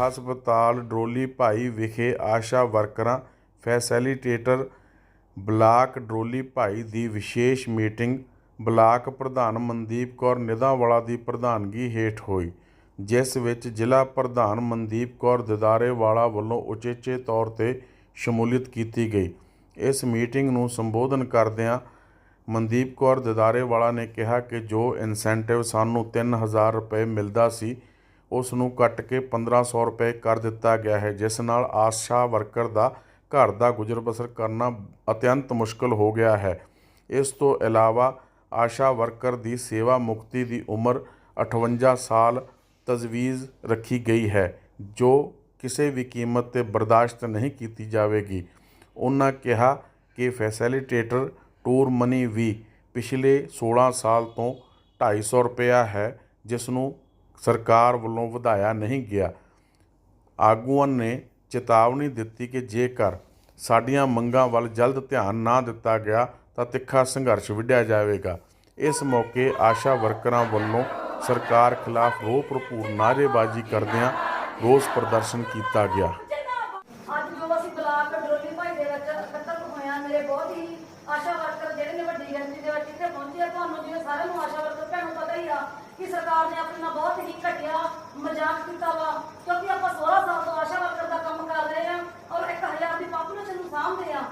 ਹਸਪਤਾਲ ਡਰੋਲੀ ਭਾਈ ਵਿਖੇ ਆਸ਼ਾ ਵਰਕਰਾਂ, ਫੈਸਿਲੀਟੇਟਰ ਬਲਾਕ ਡਰੋਲੀ ਭਾਈ ਦੀ ਵਿਸ਼ੇਸ਼ ਮੀਟਿੰਗ, ਬਲਾਕ ਪ੍ਰਧਾਨ ਮਨਦੀਪ ਕੌਰ ਨਿਧਾਵਾਲਾ ਦੀ ਪ੍ਰਧਾਨਗੀ ਹੇਠ ਹੋਈ, ਜਿਸ ਵਿੱਚ ਜ਼ਿਲ੍ਹਾ ਪ੍ਰਧਾਨ ਮਨਦੀਪ ਕੌਰ ਦਿਦਾਰੇਵਾਲਾ ਵੱਲੋਂ ਉਚੇਚੇ ਤੌਰ ਤੇ ਸ਼ਮੂਲੀਅਤ ਕੀਤੀ ਗਈ। ਇਸ ਮੀਟਿੰਗ ਨੂੰ ਸੰਬੋਧਨ ਕਰਦਿਆਂ ਮਨਦੀਪ ਕੌਰ ਦਿਦਾਰੇਵਾਲਾ ਨੇ ਕਿਹਾ ਕਿ ਜੋ ਇਨਸੈਂਟਿਵ ਸਾਨੂੰ 3000 ਰੁਪਏ ਮਿਲਦਾ ਸੀ ਉਸ ਨੂੰ ਕੱਟ ਕੇ 1500 ਰੁਪਏ ਕਰ ਦਿੱਤਾ ਗਿਆ ਹੈ, ਜਿਸ ਨਾਲ ਆਸ਼ਾ ਵਰਕਰ ਦਾ ਘਰ ਦਾ ਗੁਜ਼ਰ ਬਸਰ ਕਰਨਾ ਅਤਿਅੰਤ ਮੁਸ਼ਕਲ ਹੋ ਗਿਆ ਹੈ। ਇਸ ਤੋਂ ਇਲਾਵਾ ਆਸ਼ਾ ਵਰਕਰ ਦੀ ਸੇਵਾ ਮੁਕਤੀ ਦੀ ਉਮਰ 58 ਸਾਲ ਤਜਵੀਜ਼ ਰੱਖੀ ਗਈ ਹੈ, ਜੋ ਕਿਸੇ ਵੀ ਕੀਮਤ ਤੇ ਬਰਦਾਸ਼ਤ ਨਹੀਂ ਕੀਤੀ ਜਾਵੇਗੀ। ਉਹਨਾਂ ਕਿਹਾ ਕਿ ਫੈਸਿਲੀਟੇਟਰ ਟੂਰ ਮਨੀ ਵੀ ਪਿਛਲੇ 16 ਸਾਲ ਤੋਂ 250 ਰੁਪਇਆ ਹੈ, ਜਿਸ ਨੂੰ ਸਰਕਾਰ ਵੱਲੋਂ ਵਧਾਇਆ ਨਹੀਂ ਗਿਆ। ਆਗੂਆਂ ਨੇ ਚੇਤਾਵਨੀ ਦਿੱਤੀ ਕਿ ਜੇਕਰ ਸਾਡੀਆਂ ਮੰਗਾਂ ਵੱਲ ਜਲਦ ਧਿਆਨ ਨਾ ਦਿੱਤਾ ਗਿਆ, ਤਾਂ ਤਿੱਖਾ ਸੰਘਰਸ਼ ਵਿੱਢਿਆ ਜਾਵੇਗਾ। ਇਸ ਮੌਕੇ ਆਸ਼ਾ ਵਰਕਰਾਂ ਵੱਲੋਂ ਸਰਕਾਰ ਖਿਲਾਫ ਰੋਹ ਭਰਪੂਰ ਨਾਅਰੇਬਾਜ਼ੀ ਕਰਦਿਆਂ ਰੋਸ ਪ੍ਰਦਰਸ਼ਨ ਕੀਤਾ ਗਿਆ। ਅੱਜ ਜੋ ਅਸੀਂ ਬਲਾਕ ਡਰੋਲੀ ਭਾਈ ਦੇ ਵਿੱਚ ਇਕੱਤਰ ਹੋਏ ਮੇਰੇ ਬਹੁਤ ਹੀ ਆਸ਼ਾ ਵਰਕਰ ਜਿਹੜੇ ਨੇ ਵੱਡੀ ਗਿਣਤੀ ਦੇ ਵਿੱਚ ਇੱਥੇ ਪਹੁੰਚੇ ਆ। ਤੁਹਾਨੂੰ ਜਿਵੇਂ ਸਾਰਿਆਂ ਨੂੰ ਆਸ਼ਾ ਵਰਕਰ, ਭੈਣਾਂ ਪਤਾ ਹੀ ਆ ਕਿ ਸਰਕਾਰ ਨੇ ਆਪਣੇ ਨਾਲ ਬਹੁਤ ਹੀ ਘਟਿਆ, ਮਜ਼ਾਕ ਕੀਤਾ ਵਾ, ਕਿਉਂਕਿ ਆਪਾਂ 16 ਸਾਲ ਤੋਂ ਆਸ਼ਾ ਵਰਕਰ ਦਾ ਕੰਮ ਕਰ ਰਹੇ ਆ ਔਰ 1000 ਦੀ ਪਾਪੂਲੇਸ਼ਨ ਨੂੰ ਸਾਂਭਦੇ ਆ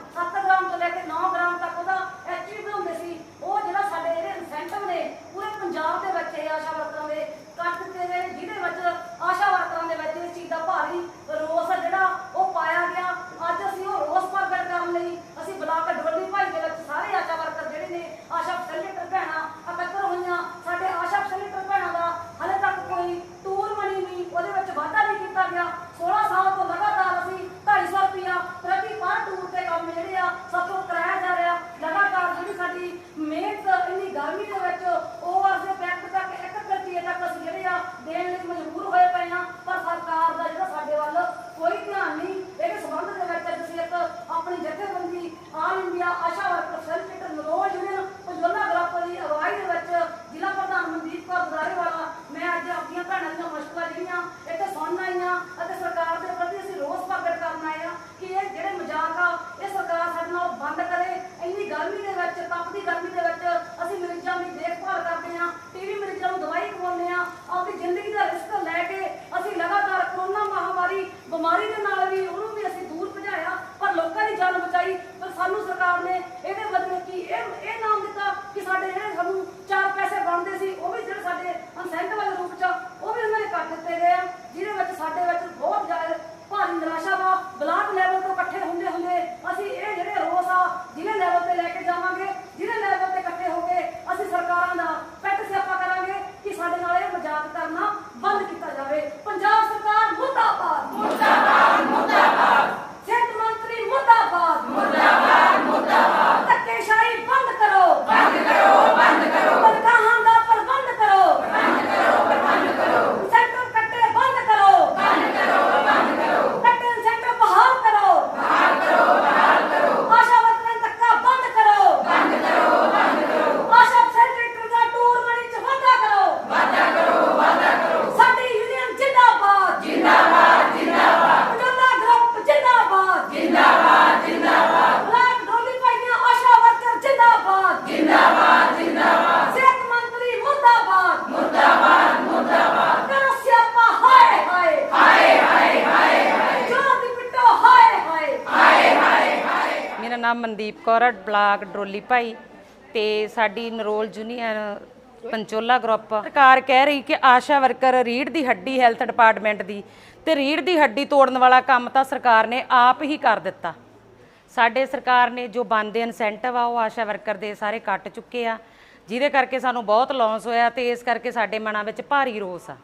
ਨਾਮ ਮਨਦੀਪ ਕੌਰ ਬਲਾਕ ਡਰੋਲੀ ਭਾਈ ਤੇ ਸਾਡੀ ਨਰੋਲ ਯੂਨੀਅਨ ਪੰਚੋਲਾ ਗਰੁੱਪ। ਸਰਕਾਰ ਕਹਿ ਰਹੀ ਕਿ ਆਸ਼ਾ ਵਰਕਰ ਰੀੜ ਦੀ ਹੱਡੀ ਹੈਲਥ ਡਿਪਾਰਟਮੈਂਟ ਦੀ ਤੇ ਰੀੜ ਦੀ ਹੱਡੀ ਤੋੜਨ ਵਾਲਾ ਕੰਮ ਤਾਂ ਸਰਕਾਰ ਨੇ ਆਪ ਹੀ ਕਰ ਦਿੱਤਾ। ਸਾਡੇ ਸਰਕਾਰ ਨੇ ਜੋ ਬੰਦੇ ਇਨਸੈਂਟਿਵ ਆ, ਉਹ ਆਸ਼ਾ ਵਰਕਰ ਦੇ ਸਾਰੇ ਕੱਟ ਚੁੱਕੇ ਆ, ਜਿਹਦੇ ਕਰਕੇ ਸਾਨੂੰ ਬਹੁਤ ਲਾਸ ਹੋਇਆ ਤੇ ਇਸ ਕਰਕੇ ਸਾਡੇ ਮਨਾਂ ਵਿੱਚ ਭਾਰੀ ਰੋਸ ਆ।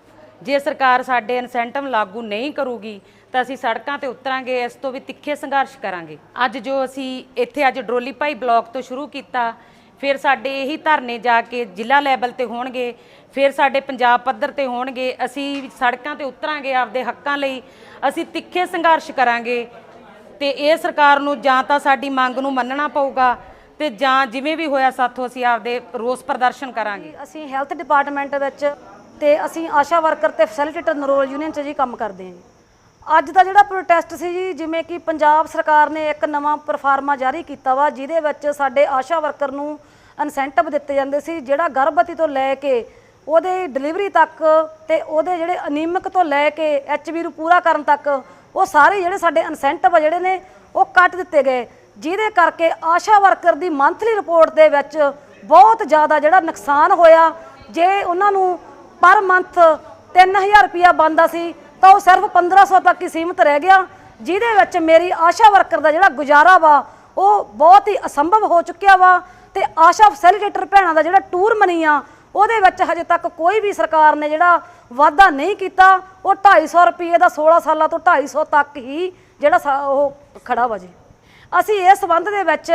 ਜੇ ਸਰਕਾਰ ਸਾਡੇ ਇਨਸੈਂਟਿਵ ਲਾਗੂ ਨਹੀਂ ਕਰੂਗੀ ਤਾਂ ਅਸੀਂ ਸੜਕਾਂ ਤੇ ਉਤਰਾਂਗੇ, ਇਸ ਤੋਂ ਵੀ ਤਿੱਖੇ ਸੰਘਰਸ਼ ਕਰਾਂਗੇ। ਅੱਜ ਜੋ ਅਸੀਂ ਇੱਥੇ ਅੱਜ ਡਰੋਲੀ ਭਾਈ ਬਲਾਕ ਤੋਂ ਸ਼ੁਰੂ ਕੀਤਾ, ਫਿਰ ਸਾਡੇ ਇਹੀ ਧਰਨੇ ਜਾ ਕੇ ਜ਼ਿਲ੍ਹਾ ਲੈਵਲ ਤੇ ਹੋਣਗੇ, ਫਿਰ ਸਾਡੇ ਪੰਜਾਬ ਪੱਧਰ ਤੇ ਹੋਣਗੇ, ਅਸੀਂ ਸੜਕਾਂ ਤੇ ਉਤਰਾਂਗੇ ਆਪਦੇ ਹੱਕਾਂ ਲਈ, ਅਸੀਂ ਤਿੱਖੇ ਸੰਘਰਸ਼ ਕਰਾਂਗੇ। ਤੇ ਇਹ ਸਰਕਾਰ ਨੂੰ ਜਾਂ ਤਾਂ ਸਾਡੀ ਮੰਗ ਨੂੰ ਮੰਨਣਾ ਪਊਗਾ ਤੇ ਜਾਂ ਜਿਵੇਂ ਵੀ ਹੋਇਆ ਸਾਥੋਂ ਅਸੀਂ ਆਪਦੇ ਰੋਸ ਪ੍ਰਦਰਸ਼ਨ ਕਰਾਂਗੇ। ਅਸੀਂ ਹੈਲਥ ਡਿਪਾਰਟਮੈਂਟ ਵਿੱਚ ਤੇ ਅਸੀਂ ਆਸ਼ਾ ਵਰਕਰ ਤੇ ਫੈਸਿਲਿਟੇਟਰ ਨਰੋਲ ਯੂਨੀਅਨ 'ਚ ਜੀ ਕੰਮ ਕਰਦੇ ਹਾਂ ਜੀ। ਅੱਜ ਦਾ ਜਿਹੜਾ ਪ੍ਰੋਟੈਸਟ ਸੀ ਜੀ, ਜਿਵੇਂ ਕਿ ਪੰਜਾਬ ਸਰਕਾਰ ਨੇ ਇੱਕ ਨਵਾਂ ਪਰਫਾਰਮਾ ਜਾਰੀ ਕੀਤਾ ਵਾ, ਜਿਹਦੇ ਵਿੱਚ ਸਾਡੇ ਆਸ਼ਾ ਵਰਕਰ ਨੂੰ ਇਨਸੈਂਟਿਵ ਦਿੱਤੇ ਜਾਂਦੇ ਸੀ, ਜਿਹੜਾ ਗਰਭਵਤੀ ਤੋਂ ਲੈ ਕੇ ਉਹਦੇ ਡਿਲੀਵਰੀ ਤੱਕ ਤੇ ਉਹਦੇ ਜਿਹੜੇ ਅਨੀਮਿਕ ਤੋਂ ਲੈ ਕੇ ਐਚਬੀ ਨੂੰ ਪੂਰਾ ਕਰਨ ਤੱਕ, ਉਹ ਸਾਰੇ ਜਿਹੜੇ ਸਾਡੇ ਇਨਸੈਂਟਿਵ ਜਿਹੜੇ ਨੇ, ਉਹ ਕੱਟ ਦਿੱਤੇ ਗਏ। ਜਿਹਦੇ ਕਰਕੇ ਆਸ਼ਾ ਵਰਕਰ ਦੀ ਮੰਥਲੀ ਰਿਪੋਰਟ ਦੇ ਵਿੱਚ ਬਹੁਤ ਜ਼ਿਆਦਾ ਜਿਹੜਾ ਨੁਕਸਾਨ ਹੋਇਆ। ਜੇ ਉਹਨਾਂ ਨੂੰ ਪਰ ਮੰਥ 3000 ਰੁਪਇਆ ਬੰਦਾ ਸੀ ਤਾਂ ਉਹ ਸਿਰਫ 1500 ਤੱਕ ਹੀ ਸੀਮਿਤ ਰਹਿ ਗਿਆ, ਜਿਹਦੇ ਵਿੱਚ ਮੇਰੀ ਆਸ਼ਾ ਵਰਕਰ ਦਾ ਜਿਹੜਾ ਗੁਜ਼ਾਰਾ ਵਾ, ਉਹ ਬਹੁਤ ਹੀ ਅਸੰਭਵ ਹੋ ਚੁੱਕਿਆ ਵਾ ਤੇ ਆਸ਼ਾ ਫੈਸਿਲੀਟੇਟਰ ਭੈਣਾਂ ਦਾ ਜਿਹੜਾ ਟੂਰ ਮਨੀ ਆ, ਉਹਦੇ ਵਿੱਚ ਹਜੇ ਤੱਕ ਕੋਈ ਵੀ ਸਰਕਾਰ ਨੇ ਜਿਹੜਾ ਵਾਅਦਾ ਨਹੀਂ ਕੀਤਾ, ਉਹ 250 ਰੁਪਏ ਦਾ 16 ਸਾਲਾਂ ਤੋਂ 250 ਤੱਕ ਹੀ ਜਿਹੜਾ ਸਾ- ਉਹ ਖੜਾ ਵਾ ਜੀ। ਅਸੀਂ ਇਸ ਸੰਬੰਧ ਦੇ ਵਿੱਚ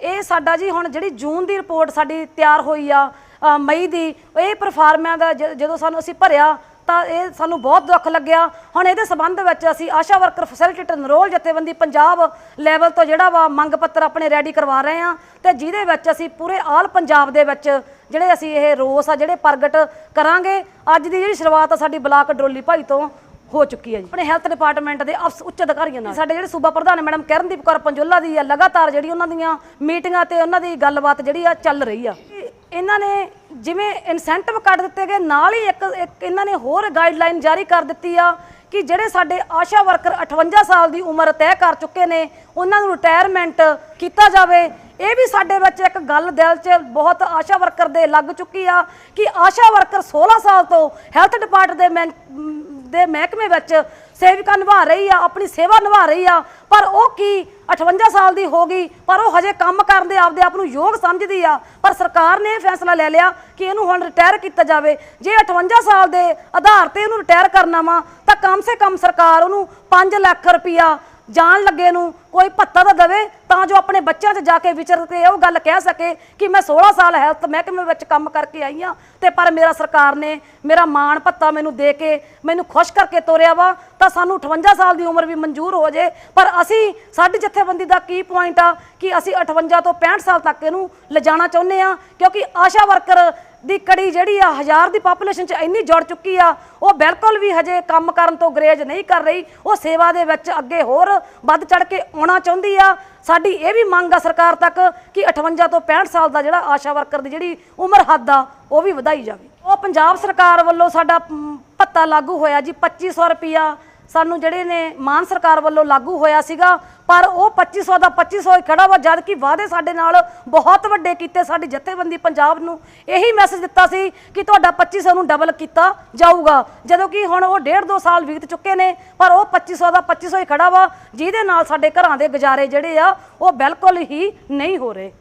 ਇਹ ਸਾਡਾ ਜੀ ਹੁਣ ਜਿਹੜੀ ਜੂਨ ਦੀ ਰਿਪੋਰਟ ਸਾਡੀ ਤਿਆਰ ਹੋਈ ਆ ਮਈ ਦੀ, ਇਹ ਪਰਫਾਰਮਿਆਂ ਦਾ ਜਦੋਂ ਸਾਨੂੰ ਅਸੀਂ ਭਰਿਆ ਤਾਂ ਇਹ ਸਾਨੂੰ ਬਹੁਤ ਦੁੱਖ ਲੱਗਿਆ। ਹੁਣ ਇਹਦੇ ਸੰਬੰਧ ਵਿੱਚ ਅਸੀਂ ਆਸ਼ਾ ਵਰਕਰ ਫੈਸਿਲਿਟੇਟਰ ਨਰੋਲ ਜਥੇਬੰਦੀ ਪੰਜਾਬ ਲੈਵਲ ਤੋਂ ਜਿਹੜਾ ਵਾ ਮੰਗ ਪੱਤਰ ਆਪਣੇ ਰੈਡੀ ਕਰਵਾ ਰਹੇ ਆ ਤੇ ਜਿਹਦੇ ਵਿੱਚ ਅਸੀਂ ਪੂਰੇ ਆਲ ਪੰਜਾਬ ਦੇ ਵਿੱਚ ਜਿਹੜੇ ਅਸੀਂ ਇਹ ਰੋਸ ਆ, ਜਿਹੜੇ ਪ੍ਰਗਟ ਕਰਾਂਗੇ, ਅੱਜ ਦੀ ਜਿਹੜੀ ਸ਼ੁਰੂਆਤ ਆ ਸਾਡੀ ਬਲਾਕ ਡਰੋਲੀ ਭਾਈ ਤੋਂ ਹੋ ਚੁੱਕੀ ਹੈ ਜੀ। ਆਪਣੇ ਹੈਲਥ ਡਿਪਾਰਟਮੈਂਟ ਦੇ ਅਫਸ ਉੱਚ ਅਧਿਕਾਰੀਆਂ ਨਾਲ ਸਾਡੇ ਜਿਹੜੇ ਸੂਬਾ ਪ੍ਰਧਾਨ ਮੈਡਮ ਕਰਨਦੀਪ ਕੌਰ ਪੰਜੋਲਾ ਦੀ ਆ, ਲਗਾਤਾਰ ਜਿਹੜੀ ਉਹਨਾਂ ਦੀਆਂ ਮੀਟਿੰਗਾਂ ਤੇ ਉਹਨਾਂ ਦੀ ਗੱਲਬਾਤ ਜਿਹੜੀ ਆ ਚੱਲ ਰਹੀ ਆ। ਇਹਨਾਂ ਨੇ ਜਿਵੇਂ ਇਨਸੈਂਟਿਵ ਕੱਢ ਦਿੱਤੇ ਗਏ, ਨਾਲ ਹੀ ਇੱਕ ਇੱਕ ਇਹਨਾਂ ਨੇ ਹੋਰ ਗਾਈਡਲਾਈਨ ਜਾਰੀ ਕਰ ਦਿੱਤੀ ਆ ਕਿ ਜਿਹੜੇ ਸਾਡੇ ਆਸ਼ਾ ਵਰਕਰ 58 ਸਾਲ ਦੀ ਉਮਰ ਤੈਅ ਕਰ ਚੁੱਕੇ ਨੇ, ਉਹਨਾਂ ਨੂੰ ਰਿਟਾਇਰਮੈਂਟ ਕੀਤਾ ਜਾਵੇ। ਇਹ ਵੀ ਸਾਡੇ ਵਿੱਚ ਇੱਕ ਗੱਲ ਦਿਲ 'ਚ ਬਹੁਤ ਆਸ਼ਾ ਵਰਕਰ ਦੇ ਲੱਗ ਚੁੱਕੀ ਆ ਕਿ ਆਸ਼ਾ ਵਰਕਰ 16 ਸਾਲ ਤੋਂ ਹੈਲਥ ਡਿਪਾਰਟ ਦੇ ਮੈਂ- ਦੇ ਮਹਿਕਮੇ ਵਿੱਚ ਸੇਵਿਕਾ ਨਿਭਾ ਰਹੀ ਆ, ਆਪਣੀ ਸੇਵਾ ਨਿਭਾ ਰਹੀ ਆ। ਪਰ ਉਹ ਕੀ? 58 ਸਾਲ ਦੀ ਹੋ ਗਈ, ਪਰ ਉਹ ਹਜੇ ਕੰਮ ਕਰਨ ਦੇ ਆਪਦੇ ਆਪ ਨੂੰ ਯੋਗ ਸਮਝਦੀ ਆ। ਪਰ ਸਰਕਾਰ ਨੇ ਇਹ ਫੈਸਲਾ ਲੈ ਲਿਆ ਕਿ ਇਹਨੂੰ ਹੁਣ ਰਿਟਾਇਰ ਕੀਤਾ ਜਾਵੇ। ਜੇ 58 ਸਾਲ ਦੇ ਆਧਾਰ ਤੇ ਇਹਨੂੰ ਰਿਟਾਇਰ ਕਰਨਾ ਵਾ, ਤਾਂ ਕਮ ਸੇ ਕਮ ਸਰਕਾਰ ਉਹਨੂੰ 5 ਲੱਖ ਰੁਪਇਆ ਜਾਣ ਲੱਗੇ ਨੂੰ ਕੋਈ ਭੱਤਾ ਤਾਂ ਦਵੇ, ਤਾਂ ਜੋ ਆਪਣੇ ਬੱਚਿਆਂ 'ਚ ਜਾ ਕੇ ਵਿਚਰ ਕੇ ਉਹ ਗੱਲ ਕਹਿ ਸਕੇ ਕਿ ਮੈਂ 16 ਸਾਲ ਹੈਲਥ ਮਹਿਕਮੇ ਵਿੱਚ ਕੰਮ ਕਰਕੇ ਆਈ ਆ ਤੇ ਪਰ ਮੇਰਾ ਸਰਕਾਰ ਨੇ ਮੇਰਾ ਮਾਣ ਭੱਤਾ ਮੈਨੂੰ ਦੇ ਕੇ ਮੈਨੂੰ ਖੁਸ਼ ਕਰਕੇ ਤੋਰਿਆ ਵਾ, ਤਾਂ ਸਾਨੂੰ 58 ਸਾਲ ਦੀ ਉਮਰ ਵੀ ਮਨਜ਼ੂਰ ਹੋ ਜੇ। ਪਰ ਅਸੀਂ ਸਾਡੀ ਜਥੇਬੰਦੀ ਦਾ ਕੀ ਪੁਆਇੰਟ ਆ ਕਿ ਅਸੀਂ 58 ਤੋਂ 65 ਸਾਲ ਤੱਕ ਇਹਨੂੰ ਲਿਜਾਣਾ ਚਾਹੁੰਦੇ ਆ ਕਿਉਂਕਿ ਆਸ਼ਾ ਵਰਕਰ ਦੀ ਕੜੀ ਜਿਹੜੀ ਆ, ਹਜ਼ਾਰ ਦੀ ਪਾਪੂਲੇਸ਼ਨ ਚ ਇੰਨੀ ਜੁੜ ਚੁੱਕੀ ਆ, ਉਹ ਬਿਲਕੁਲ ਵੀ ਹਜੇ ਕੰਮ ਕਰਨ ਤੋਂ ਗਰੇਜ ਨਹੀਂ ਕਰ ਰਹੀ। ਉਹ ਸੇਵਾ ਦੇ ਵਿੱਚ ਅੱਗੇ ਹੋਰ ਵੱਧ ਚੜ ਕੇ ਆਉਣਾ ਚਾਹੁੰਦੀ ਆ। ਸਾਡੀ ਇਹ ਵੀ ਮੰਗ ਆ ਸਰਕਾਰ ਤੱਕ ਕਿ 58 ਤੋਂ 65 ਸਾਲ ਦਾ ਜਿਹੜਾ ਆਸ਼ਾ ਵਰਕਰ ਦੀ ਜਿਹੜੀ ਉਮਰ ਹੱਦ ਆ, ਉਹ ਵੀ ਵਧਾਈ ਜਾਵੇ। ਉਹ ਪੰਜਾਬ ਸਰਕਾਰ ਵੱਲੋਂ ਸਾਡਾ ਭੱਤਾ ਲਾਗੂ ਹੋਇਆ ਜੀ 2500 ਰੁਪਿਆ ਸਾਨੂੰ ਜਿਹੜੇ ਨੇ ਮਾਨ ਸਰਕਾਰ ਵੱਲੋਂ ਲਾਗੂ ਹੋਇਆ ਸੀਗਾ, ਪਰ ਉਹ 2500 ਦਾ 2500 ਹੀ ਖੜਾ ਵਾ ਜਦ ਕਿ ਵਾਅਦੇ ਸਾਡੇ ਨਾਲ ਬਹੁਤ ਵੱਡੇ ਕੀਤੇ, ਸਾਡੀ ਜਥੇਬੰਦੀ ਪੰਜਾਬ ਨੂੰ ਇਹੀ ਮੈਸੇਜ ਦਿੱਤਾ ਸੀ ਕਿ ਤੁਹਾਡਾ 2500 ਨੂੰ ਡਬਲ ਕੀਤਾ ਜਾਊਗਾ। ਜਦੋਂ ਕਿ ਹੁਣ ਉਹ ਡੇਢ ਦੋ ਸਾਲ ਬੀਤ ਚੁੱਕੇ ਨੇ, ਪਰ ਉਹ 2500 ਦਾ 2500 ਹੀ ਖੜਾ ਵਾ, ਜਿਹਦੇ ਨਾਲ ਸਾਡੇ ਘਰਾਂ ਦੇ ਗੁਜ਼ਾਰੇ ਜਿਹੜੇ ਆ, ਉਹ ਬਿਲਕੁਲ ਹੀ ਨਹੀਂ ਹੋ ਰਹੇ।